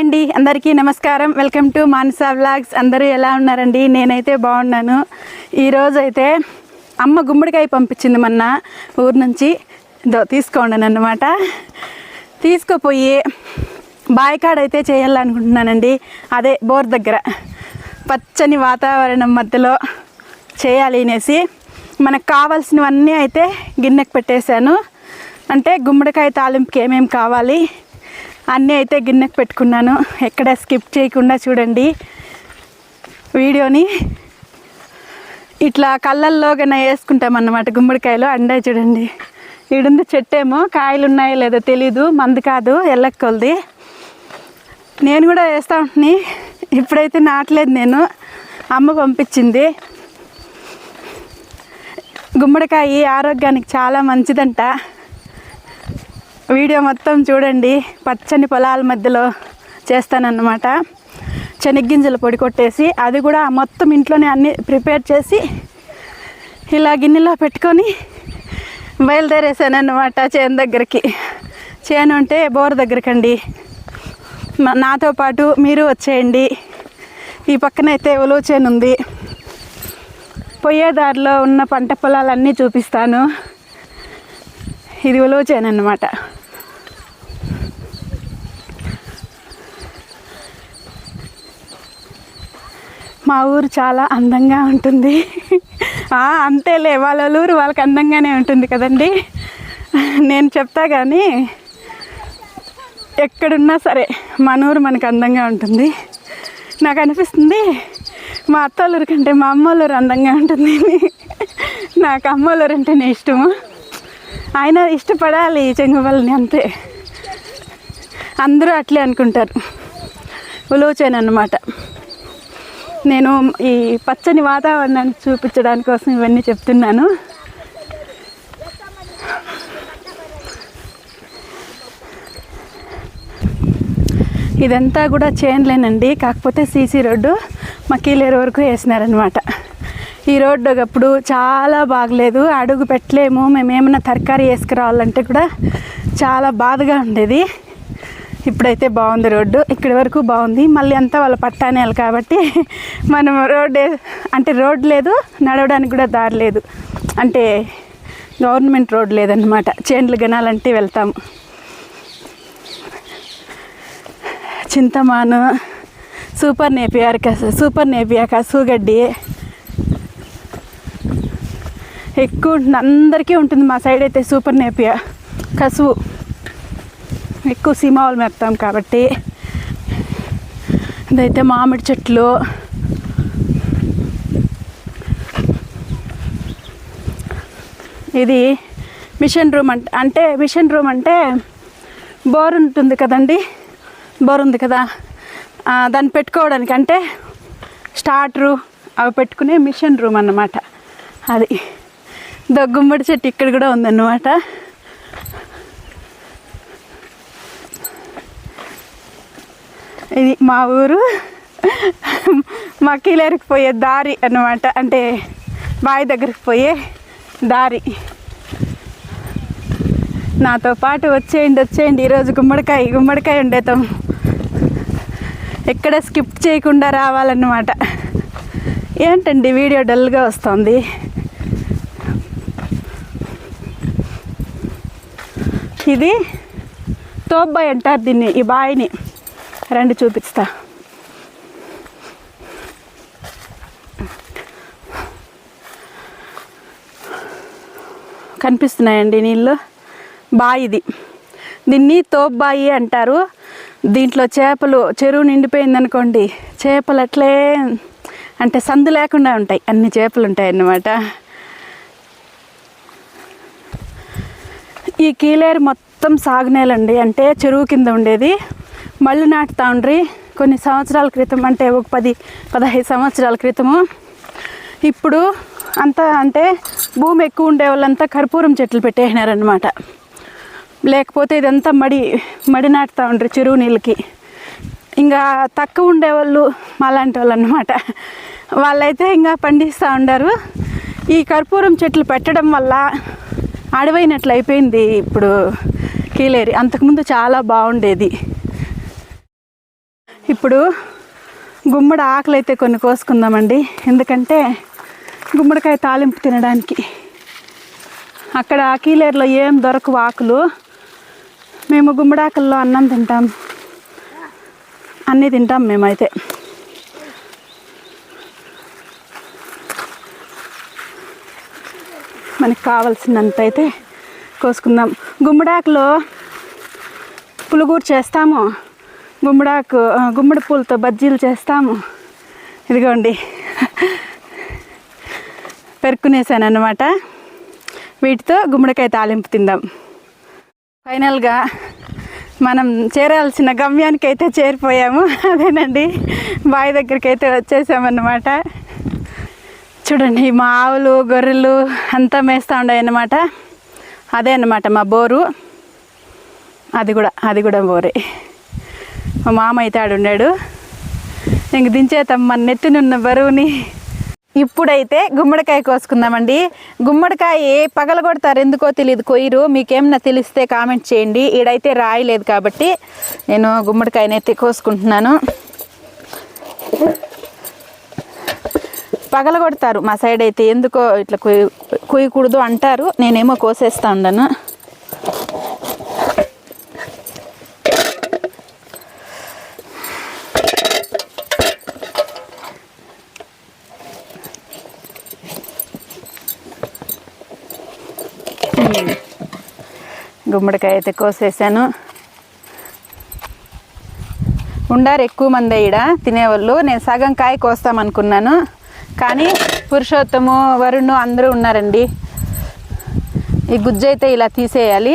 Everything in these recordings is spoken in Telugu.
హాయ్ అండి. అందరికీ నమస్కారం. Welcome to Manasa vlogs. అందరూ ఎలా ఉన్నారండి? నేనైతే బాగున్నాను. ఈరోజైతే అమ్మ గుమ్మడికాయ పంపించింది మొన్న ఊరు నుంచి. దో తీసుకోండి అనమాట తీసుకుపోయి బాయికాడ అయితే చేయాలనుకుంటున్నానండి. అదే బోర్ దగ్గర. పచ్చని వాతావరణం మధ్యలో చేయాలి అనేసి మనకు కావాల్సినవన్నీ అయితే గిన్నెకు పెట్టేశాను. అంటే గుమ్మడికాయ తాలింపుకి ఏమేమి కావాలి? అన్నీ అయితే గిన్నెకి పెట్టుకున్నాను. ఎక్కడ స్కిప్ చేయకుండా చూడండి వీడియోని. ఇట్లా కళ్ళల్లోగానే వేసుకుంటాం అన్నమాట గుమ్మడికాయలు అండే చూడండి. ఈడుంది చెట్టేమో కాయలు ఉన్నాయో లేదో తెలీదు మందు కాదు ఎల్లక్కొలది. నేను కూడా వేస్తా ఉంటుంది ఇప్పుడైతే నాటలేదు నేను. అమ్మ పంపించింది. గుమ్మడికాయ ఆరోగ్యానికి చాలా మంచిదంట. వీడియో మొత్తం చూడండి. పచ్చని పొలాల మధ్యలో చేస్తానన్నమాట. శనగ్గింజలు పొడి కొట్టేసి అది కూడా మొత్తం ఇంట్లోనే అన్నీ ప్రిపేర్ చేసి ఇలా గిన్నెలో పెట్టుకొని బయలుదేరేసానన్నమాట చేను దగ్గరికి. చేను అంటే బోర్ దగ్గరకండి. నాతో పాటు మీరు వచ్చేయండి. ఈ పక్కనైతే ఉలువ చేను ఉంది. పోయేదారిలో ఉన్న పంట పొలాలన్నీ చూపిస్తాను. ఇది ఉలువ చేను అన్నమాట మా ఊరు చాలా అందంగా ఉంటుంది. అంతేలే వాళ్ళ ఊరు వాళ్ళకి అందంగానే ఉంటుంది కదండి. నేను చెప్తా కానీ ఎక్కడున్నా సరే మన ఊరు మనకు అందంగా ఉంటుంది. నాకు అనిపిస్తుంది మా అత్తోళ్ళూరు కంటే మా అమ్మోళ్ళూరు అందంగా ఉంటుంది. నాకు అమ్మోళ్ళూరు అంటేనే ఇష్టము. ఆయన ఇష్టపడాలి చెంగువల్ని అంతే. అందరూ అట్లే అనుకుంటారు. ఉలోచాను అన్నమాట. నేను ఈ పచ్చని వాతావరణాన్ని చూపించడానికి కోసం ఇవన్నీ చెప్తున్నాను. ఇదంతా కూడా చేన్లేనండి. కాకపోతే సీసీ రోడ్డు మా కీలేరు వరకు వేసినారనమాట ఈ రోడ్డు ఒకప్పుడు చాలా బాగలేదు. అడుగు పెట్టలేము. మేము ఏమైనా తరకారీ వేసుకురావాలంటే కూడా చాలా బాధగా ఉండేది. ఇప్పుడైతే బాగుంది రోడ్డు. ఇక్కడి వరకు బాగుంది. మళ్ళీ అంతా వాళ్ళ పట్టానేయాలి కాబట్టి మనం రోడ్ ఏ- అంటే రోడ్ లేదు నడవడానికి కూడా దారి లేదు. అంటే గవర్నమెంట్ రోడ్ లేదన్నమాట. చేన్లు గనాలంటే వెళ్తాము. చింతమాను సూపర్ నేపియార్ సూపర్ నేపియా కసుగడ్డి ఎక్కువ ఉంటుంది అందరికీ ఉంటుంది మా సైడ్ అయితే సూపర్ నేపియా. కసువు. ఎక్కువ సీమావులు మెప్తాం కాబట్టి ఇదైతే మామిడి చెట్లు. ఇది మిషన్ రూమ్ అంటే అంటే మిషన్ రూమ్ అంటే బోర్ ఉంటుంది కదండి? బోర్ ఉంది కదా. దాన్ని పెట్టుకోవడానికి అంటే స్టార్టరు అవి పెట్టుకునే మిషన్ రూమ్ అన్నమాట. అది. దో గుమ్మడి చెట్టు ఇక్కడ కూడా ఉందన్నమాట. ఇది మా ఊరు. మా కీలేరుకి పోయే దారి అన్నమాట. అంటే బావి దగ్గరికి పోయే దారి. నాతో పాటు వచ్చేయండి వచ్చేయండి. ఈరోజు గుమ్మడికాయ గుమ్మడికాయ ఉండేతాం ఎక్కడ స్కిప్ చేయకుండా రావాలన్నమాట. ఏంటండి వీడియో డల్గా వస్తుంది? ఇది తోబ్బాయి అంటారు దీన్ని ఈ బాయిని. రండి చూపిస్తా. కనిపిస్తున్నాయండి నీళ్ళు? బాయిది దీన్ని తోబ్బాయి అంటారు. దీంట్లో చేపలు చెరువు నిండిపోయింది అనుకోండి చేపలు అట్లే అంటే సందు లేకుండా ఉంటాయి. అన్ని చేపలు ఉంటాయి అన్నమాట ఈ కీలేరు మొత్తం సాగునేలండి అంటే చెరువు కింద ఉండేది. మళ్ళీ నాటుతా ఉండ్రి కొన్ని సంవత్సరాల క్రితం అంటే ఒక పది పదహైదు సంవత్సరాల క్రితము. ఇప్పుడు అంతా అంటే భూమి ఎక్కువ ఉండే వాళ్ళంతా కర్పూరం చెట్లు పెట్టేసినారనమాట లేకపోతే ఇదంతా మడి మడి నాటుతా ఉండ్రి చెరువు నీళ్ళకి. ఇంకా తక్కువ ఉండేవాళ్ళు మాలాంటి వాళ్ళు అనమాట వాళ్ళైతే ఇంకా పండిస్తూ ఉండారు. ఈ కర్పూరం చెట్లు పెట్టడం వల్ల అడవైనట్లు అయిపోయింది ఇప్పుడు కీలేరి. అంతకుముందు చాలా బాగుండేది. ఇప్పుడు గుమ్మడి ఆకులు అయితే కొన్ని కోసుకుందామండి. ఎందుకంటే గుమ్మడికాయ తాలింపు తినడానికి. అక్కడ కీలేరులో ఏం దొరకవు ఆకులు. మేము గుమ్మడాకుల్లో అన్నం తింటాం. అన్నీ తింటాం మేమైతే. మనకి కావాల్సినంత అయితే కోసుకుందాం. గుమ్మడాకులో పులుగూరు చేస్తాము. గుమ్మడాకు గుమ్మడి పూలతో బజ్జీలు చేస్తాము. ఇదిగోండి. పెరుక్కునేసాను అనమాట వీటితో గుమ్మడికాయ తాలింపు తిందాం. ఫైనల్గా మనం చేరాల్సిన గమ్యానికి అయితే చేరిపోయాము. అదేనండి. బావి దగ్గరికి అయితే వచ్చేసామన్నమాట. చూడండి మా ఆవులు గొర్రెలు అంతా మేస్తూ ఉన్నాయి అన్నమాట అదే అన్నమాట మా బోరు. అది కూడా అది కూడా బోరే. మా మామ అయితే ఆడున్నాడు ఇంక దించేతాం మన నెత్తినున్న బరువుని. ఇప్పుడైతే గుమ్మడికాయ కోసుకుందామండి. గుమ్మడికాయ పగలగొడతారు ఎందుకో తెలియదు కొయ్యరు. మీకేమన్నా తెలిస్తే కామెంట్ చేయండి. ఈడైతే రాయలేదు కాబట్టి నేను గుమ్మడికాయనైతే కోసుకుంటున్నాను. పగలగొడతారు మా సైడ్ అయితే. ఎందుకో ఇట్లా కొయ్య కొయ్యకూడదు అంటారు. నేనేమో కోసేస్తా ఉండను గుమ్మడికాయ అయితే కోసేసాను. ఉండారు ఎక్కువ మంది ఈడ తినేవాళ్ళు. నేను సగం కాయ కోస్తామనుకున్నాను. కానీ పురుషోత్తము వరుణ్ అందరూ ఉన్నారండి. ఈ గుజ్జు అయితే ఇలా తీసేయాలి.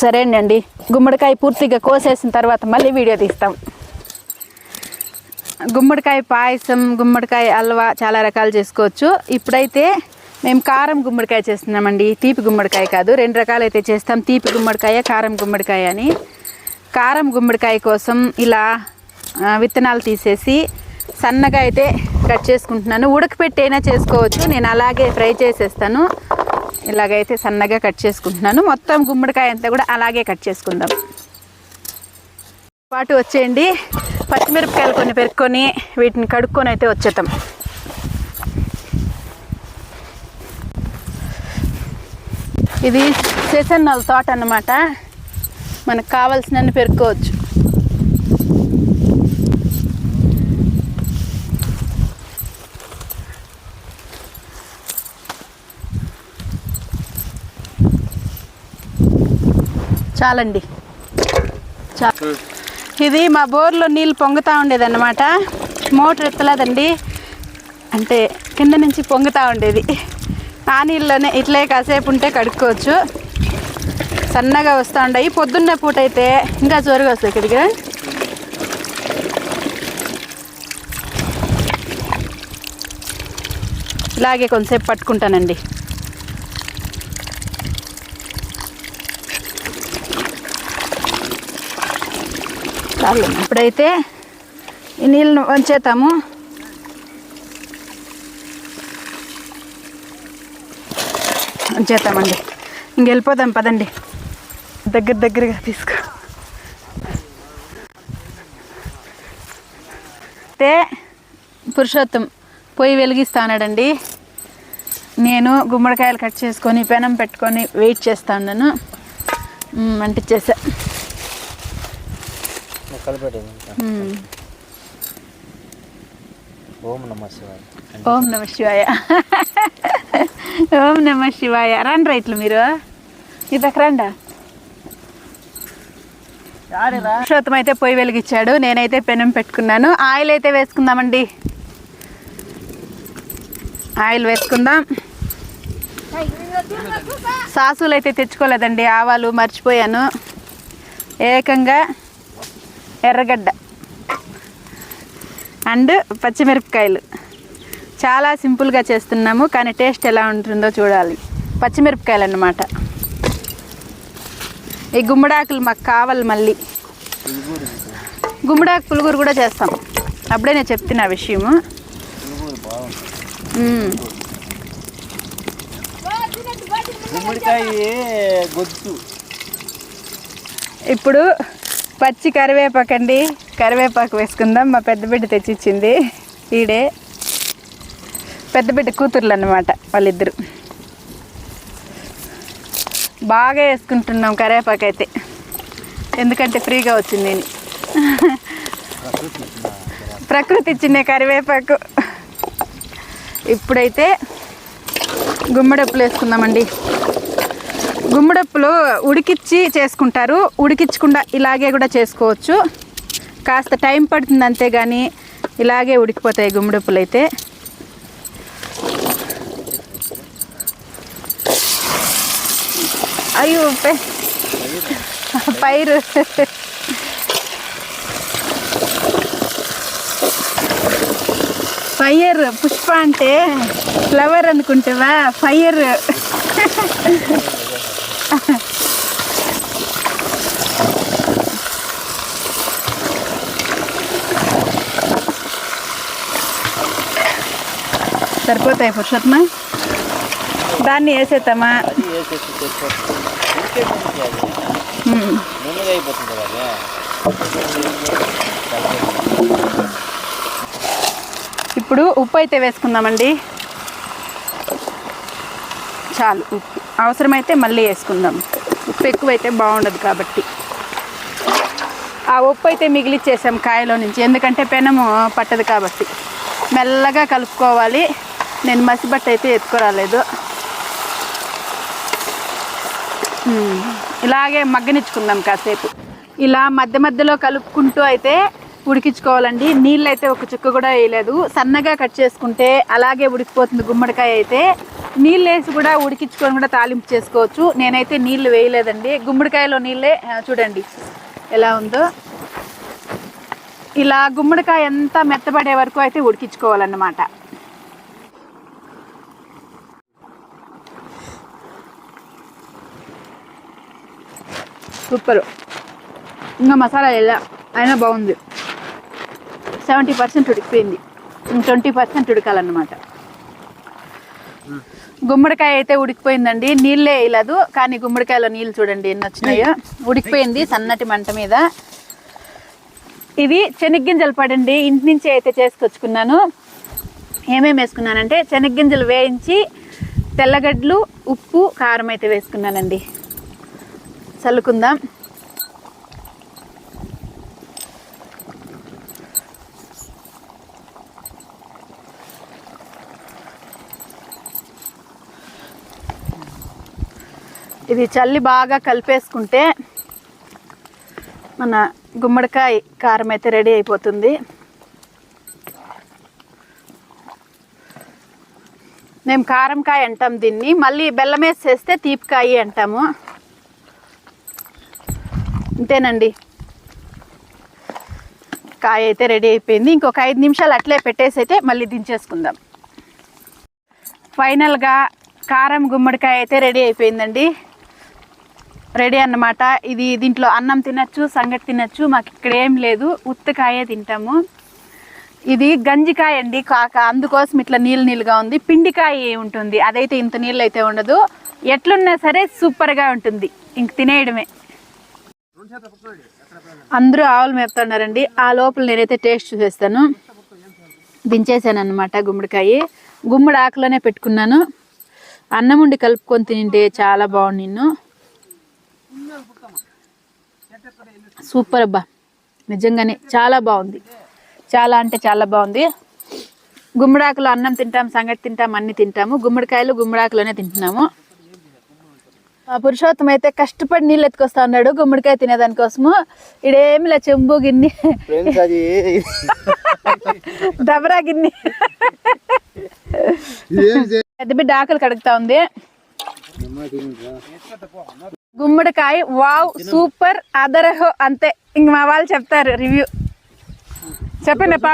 సరే అండి గుమ్మడికాయ పూర్తిగా కోసేసిన తర్వాత మళ్ళీ వీడియో తీస్తాం. గుమ్మడికాయ పాయసం గుమ్మడికాయ హల్వా చాలా రకాలు చేసుకోవచ్చు. ఇప్పుడైతే మేము కారం గుమ్మడికాయ చేస్తున్నామండి. తీపి గుమ్మడికాయ కాదు. రెండు రకాలైతే చేస్తాం. తీపి గుమ్మడికాయ కారం గుమ్మడికాయ అని. కారం గుమ్మడికాయ కోసం ఇలా విత్తనాలు తీసేసి సన్నగా అయితే కట్ చేసుకుంటున్నాను. ఉడకపెట్టి అయినా చేసుకోవచ్చు. నేను అలాగే ఫ్రై చేసేస్తాను. ఇలాగైతే సన్నగా కట్ చేసుకుంటున్నాను. మొత్తం గుమ్మడికాయ అంతా కూడా అలాగే కట్ చేసుకుందాం. పాటు వచ్చేయండి. పచ్చిమిరపకాయలు కొన్ని పెరుక్కొని వీటిని కడుక్కొని అయితే వచ్చేద్దాం. ఇది సెసన్నల తోట అన్నమాట. మనకు కావాల్సినన్ని పెరుక్కోవచ్చు. చాలండి. చా ఇది మా బోర్లో నీళ్ళు పొంగుతూ ఉండేదన్నమాట. మోటార్ ఎత్తలేదండి. అంటే కింద నుంచి పొంగుతూ ఉండేది. ఆ నీళ్ళలోనే ఇట్లే కాసేపు ఉంటే కడుక్కోవచ్చు. సన్నగా వస్తూ ఉండయి. పొద్దున్న పూట అయితే ఇంకా జోరుగా వస్తాయి ఇక్కడికి. ఇలాగే కొంతసేపు పట్టుకుంటానండి. చాలు ఇప్పుడైతే ఈ నీళ్ళను వంచేతాము. వంచేతామండి. ఇంక వెళ్ళిపోదాం పదండి. దగ్గర దగ్గరగా తీసుకో. అయితే పురుషోత్తం పొయ్యి వెలిగిస్తానాడండి నేను గుమ్మడికాయలు కట్ చేసుకొని పెనం పెట్టుకొని వెయిట్ చేస్తాను అంటించేసా ఓం నమ శివాయ. ఓం నమ శివాయ. ఓం నమ శివాయ. రండి రైట్లు మీరు. ఇదకు రండా? పురుషోత్తం అయితే పొయ్యి వెలిగించాడు. నేనైతే పెనం పెట్టుకున్నాను. ఆయిల్ అయితే వేసుకుందామండి. ఆయిల్ వేసుకుందాం. సాసులు అయితే తెచ్చుకోలేదండి. ఆవాలు మర్చిపోయాను. ఏకంగా ఎర్రగడ్డ. అండ్ పచ్చిమిరపకాయలు. చాలా సింపుల్గా చేస్తున్నాము కానీ టేస్ట్ ఎలా ఉంటుందో చూడాలి. పచ్చిమిరపకాయలు అన్నమాట ఈ గుమ్మడాకులు మాకు కావాలి మళ్ళీ. గుమ్మడాకు పులుగురు కూడా చేస్తాం. అప్పుడే నేను చెప్తున్నా ఆ విషయము. ఇప్పుడు పచ్చి కరివేపాకు అండి కరివేపాకు వేసుకుందాం. మా పెద్ద బిడ్డ తెచ్చిచ్చింది. ఈడే పెద్ద బిడ్డ కూతుర్లు అన్నమాట వాళ్ళిద్దరు. బాగా వేసుకుంటున్నాం కరివేపాకు అయితే ఎందుకంటే ఫ్రీగా వచ్చింది నేను ప్రకృతి ఇచ్చిన కరివేపాకు. ఇప్పుడైతే గుమ్మడప్పులు వేసుకుందామండి. గుమ్మడప్పులు ఉడికిచ్చి చేసుకుంటారు. ఉడికించకుండా ఇలాగే కూడా చేసుకోవచ్చు. కాస్త టైం పడుతుంది అంతేగాని ఇలాగే ఉడికిపోతాయి గుమ్మడప్పులు అయితే. అయ్యో పైరు. ఫైర్ పుష్ప అంటే ఫ్లవర్ అనుకుంటావా? ఫైర్ సరిపోతాయి పురుషోత్మ దాన్ని వేసేద్దామా? ఇప్పుడు ఉప్పు అయితే వేసుకుందామండి. చాలు ఉప్పు. అవసరమైతే మళ్ళీ వేసుకుందాం. ఉప్పు ఎక్కువైతే బాగుండదు కాబట్టి. ఆ ఉప్పు అయితే మిగిలిచ్చేసాం కాయలో నుంచి. ఎందుకంటే పెనము పట్టదు కాబట్టి. మెల్లగా కలుపుకోవాలి. నేను మసిబట్ట అయితే ఎత్తుకురాలేదు. ఇలాగే మగ్గనిచ్చుకుందాం కాసేపు. ఇలా మధ్య మధ్యలో కలుపుకుంటూ అయితే ఉడికించుకోవాలండి. నీళ్ళు అయితే ఒక చుక్క కూడా వేయలేదు. సన్నగా కట్ చేసుకుంటే అలాగే ఉడికిపోతుంది గుమ్మడికాయ అయితే. నీళ్ళు వేసి కూడా ఉడికించుకొని కూడా తాలింపు చేసుకోవచ్చు. నేనైతే నీళ్ళు వేయలేదండి. గుమ్మడికాయలో నీళ్ళే చూడండి ఎలా ఉందో. ఇలా గుమ్మడికాయ ఎంత మెత్తబడే వరకు అయితే ఉడికించుకోవాలన్నమాట. సూపర్. ఇంకా మసాలా ఎలా అయినా బాగుంది. సెవెంటీ పర్సెంట్ ఉడికిపోయింది. ట్వంటీ పర్సెంట్ ఉడకాలన్నమాట. గుమ్మడికాయ అయితే ఉడికిపోయిందండి. నీళ్ళే వేయలేదు కానీ గుమ్మడికాయలో నీళ్ళు చూడండి ఎన్ని వచ్చినాయో. ఉడికిపోయింది సన్నటి మంట మీద. ఇది శనగ్గింజలు పడండి ఇంటి నుంచి అయితే చేసుకొచ్చుకున్నాను. ఏమేమి వేసుకున్నానంటే శనగ్గింజలు వేయించి తెల్లగడ్డలు ఉప్పు కారం అయితే వేసుకున్నానండి. చల్లుకుందాం. ఇది చల్లి బాగా కలిపేసుకుంటే మన గుమ్మడికాయ కారం అయితే రెడీ అయిపోతుంది. మేము కారంకాయ అంటాం దీన్ని. మళ్ళీ బెల్లం వేసి చేస్తే తీపికాయ అంటాము. అంతేనండి. కాయ అయితే రెడీ అయిపోయింది. ఇంకొక ఐదు నిమిషాలు అట్లే పెట్టేసి అయితే మళ్ళీ దించేసుకుందాం. ఫైనల్గా కారం గుమ్మడికాయ అయితే రెడీ అయిపోయిందండి. రెడీ అన్నమాట. ఇది దీంట్లో అన్నం తినచ్చు సంగటి తినచ్చు మాకు ఇక్కడ ఏం లేదు. ఉత్తకాయే తింటాము. ఇది గంజికాయ అండి కాక. అందుకోసం ఇట్లా నీళ్ళు నీళ్ళుగా ఉంది. పిండికాయ ఉంటుంది అదైతే ఇంత నీళ్ళు అయితే ఉండదు. ఎట్లున్నా సరే సూపర్గా ఉంటుంది. ఇంక తినేయడమే. అందరూ ఆవులు మేపుతున్నారండి. ఆ లోపల నేనైతే టేస్ట్ చూసేస్తాను. దించేసాను అనమాట గుమ్మడికాయ. గుమ్మడి ఆకులోనే పెట్టుకున్నాను. అన్నం ఉండి కలుపుకొని తింటే చాలా బాగుంది నిన్ను. సూపర్ అబ్బా. నిజంగానే చాలా బాగుంది. చాలా అంటే చాలా బాగుంది. గుమ్మడాకులు అన్నం తింటాం సంగటి తింటాం అన్ని తింటాము. గుమ్మడికాయలు గుమ్మడాకులోనే తింటున్నాము. పురుషోత్తం అయితే కష్టపడి నీళ్ళు ఎత్తుకొస్తా ఉన్నాడు గుమ్మడికాయ తినేదానికోసము. ఇడేమి లే చెంబు గిన్నె. దబరా గిన్నె. పెద్ద బిడ్డ ఆకలి కడుగుతా ఉంది. గుమ్మడికాయ వావ్ సూపర్ అదరహో అంతే. ఇంక మా వాళ్ళు చెప్తారు రివ్యూ. చెప్పండిపా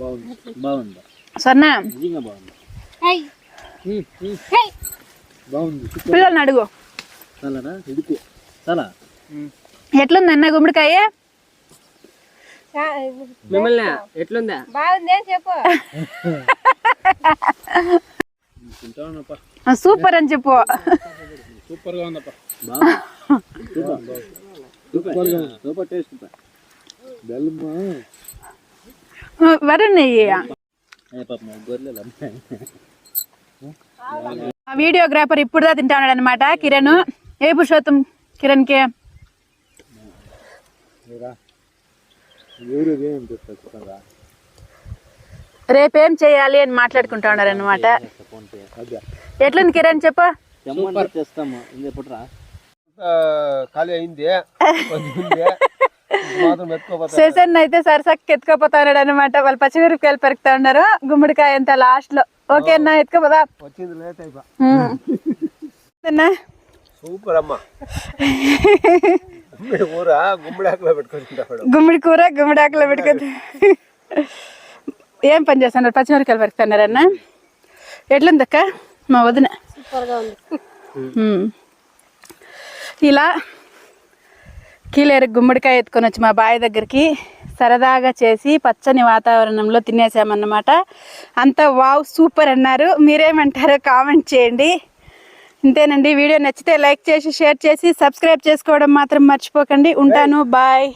బాగుంది. బాగుంది. స్వర్ణ. బాగుంది. పిల్లల్ని అడుగు. చాలనా? చాలా? ఎట్లుందన్న గుమ్మడికాయ? మిమ్మల్ని ఎట్లుందా? బాగుంది చెప్పు? సూపర్ అని చెప్పు. సూపర్. గా ఉందప్ప సూపర్. సూపర్ టేస్ట్ బెల్లమ్మా. పాప గొర్రెలు వీడియోగ్రాఫర్ ఇప్పుడుదా తింటా ఉన్నాడు అనమాట కిరణ్ ఏ పురుషోత్తం కిరణ్కి? రేపేం చేయాలి అని మాట్లాడుకుంటా ఉన్నారు అనమాట ఎట్లుంది కిరణ్ చెప్పు. ఖాళీ అయింది. అయితే సరసకి ఎత్తుకోపోతా ఉన్నాడు. అనమాట వాళ్ళు పచ్చిమిరపకాయలు పెరుగుతా ఉన్నారు. గుమ్మడికాయ అంత లాస్ట్లో. ఓకే అన్న ఎత్తుకోపోదా వచ్చింది లేట్ అయిపో ఉమ్. అన్నా సూపర్ అమ్మ గుమ్మడి కూర గుమ్మడి ఆకులో పెట్టుకుంటాడు గుమ్మడి కూర గుమ్మడి ఆకులో పెట్టుకుంది ఏం పని చేస్తున్నారు పచ్చిమిరపకాయలు పెరుగుతున్నారన్న ఎట్లుందక్క మా వదిన సూపర్గా ఉంది ఉమ్. ఇలా కీలేరు గుమ్మడికాయ ఎత్తుకొని వచ్చి మా బావి దగ్గరికి సరదాగా చేసి పచ్చని వాతావరణంలో తినేసామన్నమాట. అంత వావ్ సూపర్ అన్నారు. మీరేమంటారో కామెంట్ చేయండి. ఇంతేనండి వీడియో నచ్చితే లైక్ చేసి షేర్ చేసి సబ్స్క్రైబ్ చేసుకోవడం మాత్రం మర్చిపోకండి. ఉంటాను బాయ్.